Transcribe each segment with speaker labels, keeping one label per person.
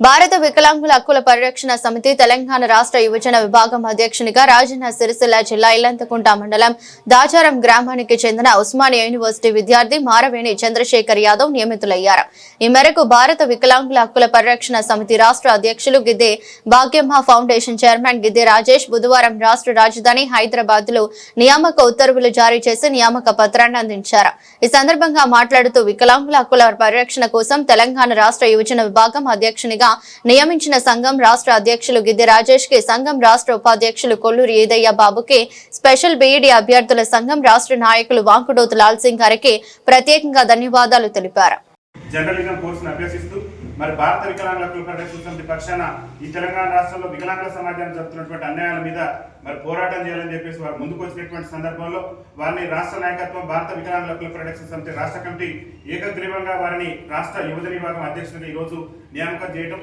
Speaker 1: భారత వికలాంగుల హక్కుల పరిరక్షణ సమితి తెలంగాణ రాష్ట్ర యువజన విభాగం అధ్యక్షునిగా రాజన్న సిరిసిల్ల జిల్లా ఇల్లంతకుంట మండలం దాచారం గ్రామానికి చెందిన ఉస్మానియా యూనివర్సిటీ విద్యార్థి మారవేణి చంద్రశేఖర్ యాదవ్ నియమితులయ్యారు. ఈ మేరకు భారత వికలాంగుల హక్కుల పరిరక్షణ సమితి రాష్ట్ర అధ్యక్షులు గిద్దే భాగ్యమ్మ ఫౌండేషన్ చైర్మన్ గిద్దే రాజేష్ బుధవారం రాష్ట్ర రాజధాని హైదరాబాద్లో నియామక ఉత్తర్వులు జారీ చేసి నియామక పత్రాన్ని అందించారు. ఈ సందర్భంగా మాట్లాడుతూ వికలాంగుల హక్కుల పరిరక్షణ కోసం తెలంగాణ రాష్ట్ర యువజన విభాగం అధ్యక్షునిగా నియమించిన సంఘం రాష్ట్ర అధ్యక్షులు గిద్ది రాజేష్కి సంఘం రాష్ట్ర ఉపాధ్యక్షులు కొల్లూరి ఏదయ్య బాబుకి స్పెషల్ బీఈడీ అభ్యర్థుల సంఘం రాష్ట్ర నాయకులు వాంకుడోతు లాల్ సింగ్ గారికి ప్రత్యేకంగా ధన్యవాదాలు తెలిపారు.
Speaker 2: జర్నలిజం కోర్సును అభ్యసిస్తూ మరి భారత వికలాంగుల హక్కుల సమితి పక్షాన ఈ తెలంగాణ రాష్ట్రంలో వికలాంగుల సమాజాన్ని జరుగుతున్నటువంటి అన్యాయాల మీద మరి పోరాటం చేయాలని చెప్పేసి వారు ముందుకు వచ్చినటువంటి సందర్భంలో వారిని రాష్ట్ర నాయకత్వం భారత వికలాంగుల హక్కుల పరిరక్షణ సమితి రాష్ట్ర కమిటీ ఏకగ్రీవంగా వారిని రాష్ట్ర యువజన విభాగం అధ్యక్షుడిని ఈరోజు రోజు నియామకం చేయడం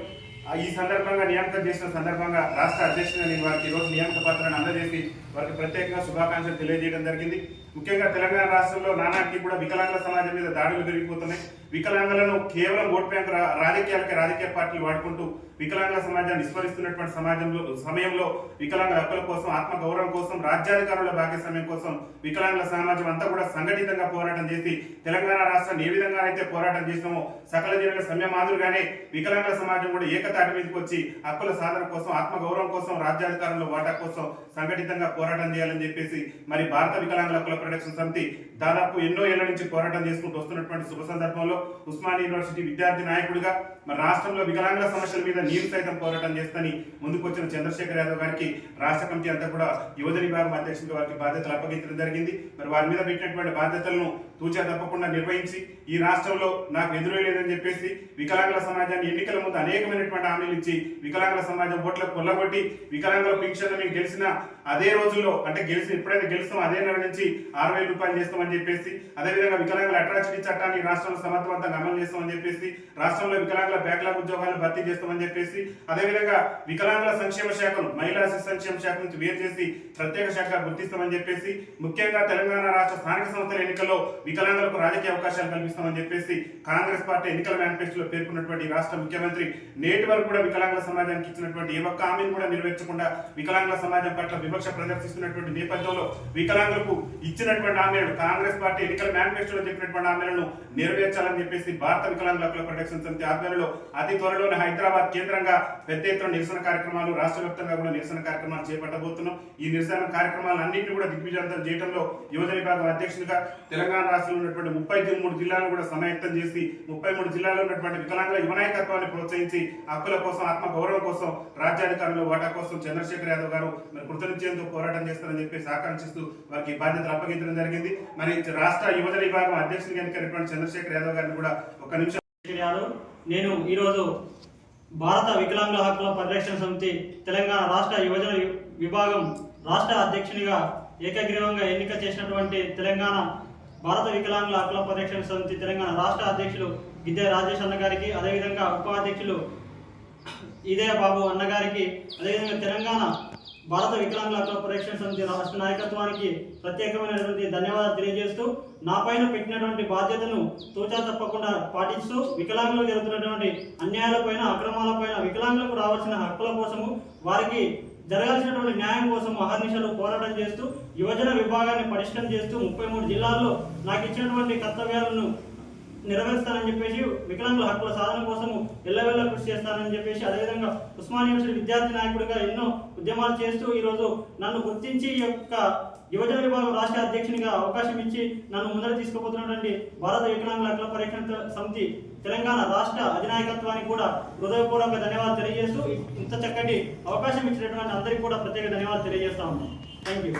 Speaker 2: ఈ సందర్భంగా నియామకం చేసిన సందర్భంగా రాష్ట్ర అధ్యక్షుడిగా నేను వారికి ఈరోజు రోజు నియామక పత్రాన్ని అందజేసి వారికి ప్రత్యేకంగా శుభాకాంక్షలు తెలియజేయడం జరిగింది. ముఖ్యంగా తెలంగాణ రాష్ట్రంలో నానాటికి కూడా వికలాంగుల సమాజం మీద దాడులు పెరిగిపోతున్నాయి. వికలాంగులను కేవలం ఓట్ బ్యాంక్ రాజకీయాలకి రాజకీయ పార్టీలు వాడుకుంటూ వికలాంగ సమాజాన్ని విస్మరిస్తున్నటువంటి సమాజంలో సమయంలో వికలాంగ హక్కుల కోసం ఆత్మ గౌరవం కోసం రాజ్యాధికారుల భాగస్వామ్యం కోసం వికలాంగుల సమాజం అంతా కూడా సంఘటితంగా పోరాటం చేసి తెలంగాణ రాష్ట్రాన్ని ఏ విధంగా అయితే పోరాటం చేసినామో సకల జనుల సమయ మాదిరిగానే వికలాంగుల సమాజం కూడా ఏకతాటి మీదకి వచ్చి హక్కుల సాధన కోసం ఆత్మ గౌరవం కోసం రాజ్యాధికారంలో వాటా కోసం సంఘటితంగా పోరాటం చేయాలని చెప్పేసి మరి భారత వికలాంగుల హక్కుల ప్రొటెక్షన్ సమితి దాదాపు ఎన్నో ఏళ్ళ నుంచి పోరాటం చేసుకుంటూ వస్తున్నటువంటి శుభ సందర్భంలో ఉస్మానియా యూనివర్సిటీ విద్యార్థి నాయకుడిగా మరి రాష్ట్రంలో వికలాంగుల సమస్యల మీద నేను సైతం పోరాటం చేస్తని ముందుకు వచ్చిన చంద్రశేఖర్ యాదవ్ గారికి రాష్ట్ర కమిటీ అంతా కూడా యువజన విభాగం అధ్యక్షుడిగా వారికి బాధ్యతలు అప్పగించడం జరిగింది. మరి వారి మీద పెట్టినటువంటి బాధ్యతలను తూచా తప్పకుండా నిర్వహించి ఈ రాష్ట్రంలో నాకు ఎదురే లేదని చెప్పేసి వికలాంగుల సమాజాన్ని ఎన్నికల ముందు అనేకమైనటువంటి హామీలు ఇచ్చి వికలాంగుల సమాజం ఓట్లకు కొల్లగొట్టి వికలాంగుల పింఛన్లు మేము గెలిచిన అదే రోజుల్లో అంటే గెలిచి ఎప్పుడైతే గెలుస్తాం అదే నెల నుంచి ఆరు వేల రూపాయలు చేస్తామని చెప్పేసి అదేవిధంగా వికలాంగుల అట్రాసిటీ చట్టాన్ని రాష్ట్రంలో సమర్థవంతంగా అమలు చేస్తామని చెప్పేసి రాష్ట్రంలో వికలాంగుల బ్యాక్లాగ్ ఉద్యోగాలను భర్తీ చేస్తామని చెప్పేసి అదేవిధంగా వికలాంగుల సంక్షేమ శాఖను మహిళా శిశు సంక్షేమ శాఖ నుంచి వేరు చేసి ప్రత్యేక శాఖ గుర్తిస్తామని చెప్పేసి ముఖ్యంగా తెలంగాణ రాష్ట్ర స్థానిక సంస్థల ఎన్నికల్లో వికలాంగులకు రాజకీయ అవకాశాలు కల్పిస్తామని చెప్పేసి కాంగ్రెస్ పార్టీ ఎన్నికల మేనిఫెస్టోలో పేర్కొన్నటువంటి రాష్ట్ర ముఖ్యమంత్రి నేటి వరకు కూడా వికలాంగుల సమాజానికి ఇచ్చినటువంటి ఏ ఒక్క హామీని కూడా నెరవేర్చకుండా వికలాంగుల సమాజం పట్ల వివక్ష ప్రదర్శిస్తున్నటువంటి నేపథ్యంలో వికలాంగులకు ఇచ్చినటువంటి హామీలను కాంగ్రెస్ పార్టీ ఎన్నికల మేనిఫెస్టోలో చెప్పినటువంటి హామీలను నెరవేర్చాలని చెప్పేసి భారత వికలాంగుల హక్కుల ప్రొటెక్షన్ సమితి ఆధ్వర్యంలో అతి త్వరలోనే హైదరాబాద్ కేంద్రంగా పెద్ద ఎత్తున నిరసన కార్యక్రమాలు రాష్ట్ర వ్యాప్తంగా కూడా నిరసన కార్యక్రమాలు చేపట్టబోతున్నాం. ఈ నిరసన కార్యక్రమాలు అన్నింటినీ కూడా దిగ్విజయంతం చేయడంలో యువజన విభాగం అధ్యక్షునిగా తెలంగాణ రాష్ట్రంలో ఉన్నటువంటి ముప్పై మూడు జిల్లాలను కూడా సమాయత్తం చేసి ముప్పై మూడు జిల్లాలో ఉన్నటువంటి వికలాంగుల యువనాయకత్వాన్ని ప్రోత్సహించి హక్కుల కోసం ఆత్మ గౌరవం కోసం రాజ్యాధికారంలో వాటా కోసం చంద్రశేఖర్ యాదవ్ గారు మరి కృతనిశ్చయంతో పోరాటం చేస్తారని చెప్పేసి ఆకాంక్షిస్తూ వారికి బాధ్యతలు అప్పగించడం జరిగింది. మరి రాష్ట్ర యువజన విభాగం అధ్యక్షునిగా ఎన్నికైనటువంటి చంద్రశేఖర్ యాదవ్ గారిని కూడా ఒక నిమిషం.
Speaker 3: యాదవ్ నేను ఈరోజు భారత వికలాంగుల హక్కుల పరిరక్షణ సమితి తెలంగాణ రాష్ట్ర యువజన వి- విభాగం రాష్ట్ర అధ్యక్షునిగా ఏకగ్రీవంగా ఎన్నిక చేసినటువంటి తెలంగాణ భారత వికలాంగుల హక్కుల పరిరక్షణ సమితి తెలంగాణ రాష్ట్ర అధ్యక్షులు గిద్దె రాజేష్ అన్న గారికి అదేవిధంగా ఉపాధ్యక్షులు ఇదే బాబు అన్నగారికి అదేవిధంగా తెలంగాణ భారత వికలాంగుల హక్కుల పరిరక్షణ సమితి రాష్ట్ర నాయకత్వానికి ప్రత్యేకమైనటువంటి ధన్యవాదాలు తెలియజేస్తూ నా పైన పెట్టినటువంటి బాధ్యతను తూచా తప్పకుండా పాటిస్తూ వికలాంగులకు జరుగుతున్నటువంటి అన్యాయాలపైన అక్రమాలపైన వికలాంగులకు రావాల్సిన హక్కుల కోసము వారికి జరగాల్సినటువంటి న్యాయం కోసం అహర్నిశలు పోరాటం చేస్తూ యువజన విభాగాన్ని పటిష్టం చేస్తూ ముప్పై మూడు జిల్లాల్లో నాకు ఇచ్చినటువంటి కర్తవ్యాలను నెరవేరుస్తానని చెప్పేసి వికలాంగుల హక్కుల సాధన కోసం ఎల్లవెల్ల కృషి చేస్తానని చెప్పేసి అదేవిధంగా ఉస్మాన్ యూనివర్సిటీ విద్యార్థి నాయకుడిగా ఎన్నో ఉద్యమాలు చేస్తూ ఈరోజు నన్ను గుర్తించి ఈ యొక్క యువజన విభాగం రాష్ట్ర అధ్యక్షునిగా అవకాశం ఇచ్చి నన్ను ముందర తీసుకుపోతున్నటువంటి భారత వికలాంగుల హక్కుల పరిరక్షణ సమితి తెలంగాణ రాష్ట్ర అధినాయకత్వానికి కూడా హృదయపూర్వక ధన్యవాదాలు తెలియజేస్తూ ఇంత చక్కటి అవకాశం ఇచ్చినటువంటి అందరికీ కూడా ప్రత్యేక ధన్యవాదాలు తెలియజేస్తా ఉన్నాను. Thank you